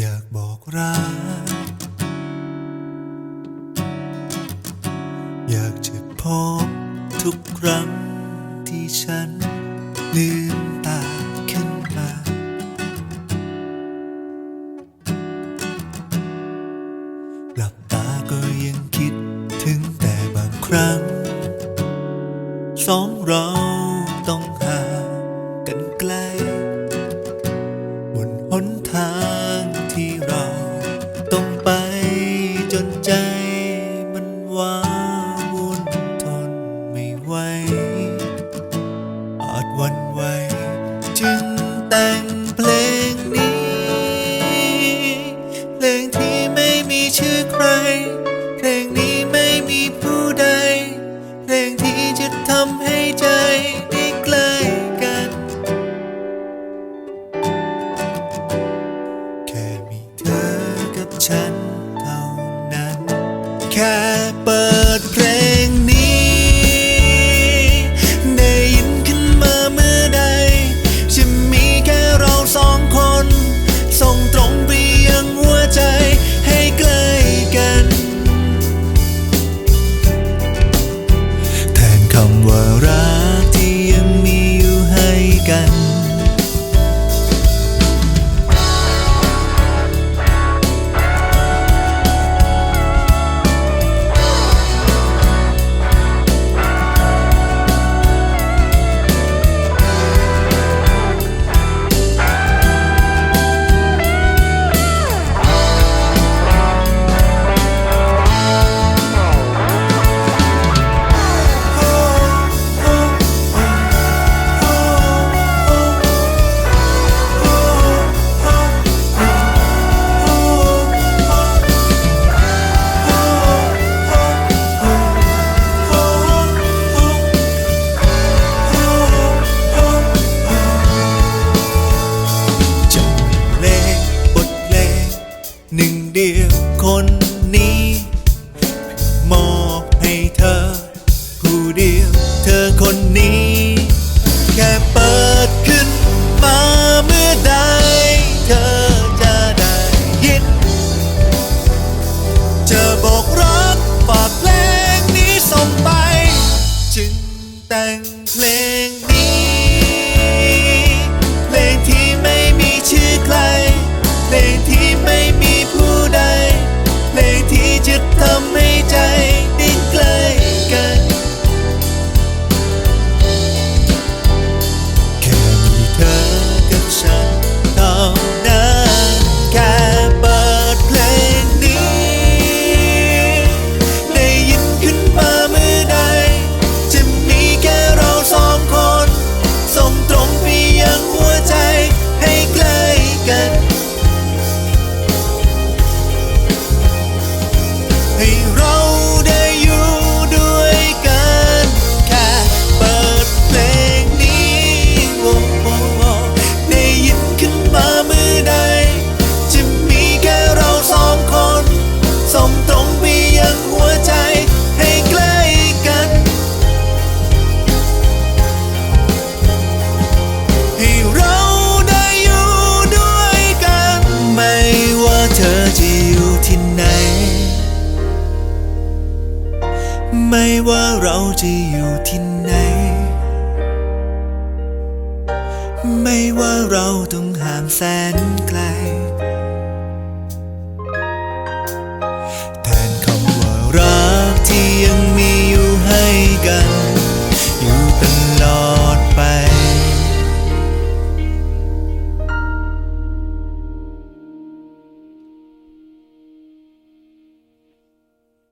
อยากบอกรัก อยากจะพบทุกครั้งที่ฉันลืมตาขึ้นมา หลับตาก็ยังคิดถึงแต่บางครั้ง สองเราต้อง ต้องไปจนใจมันว้าวุ่นทนไม่ไหวอาจวันไหวจึงแต่งเพลงนี้ เพลงที่ไม่มีชื่อใคร เพลงนี้ไม่มีผู้ แค่เปิดเพลงนี้ คนนี้ ไม่ว่าเราจะอยู่ที่ไหน ไม่ว่าเราต้องห่างแสนไกลแทนคำว่ารักที่ยัง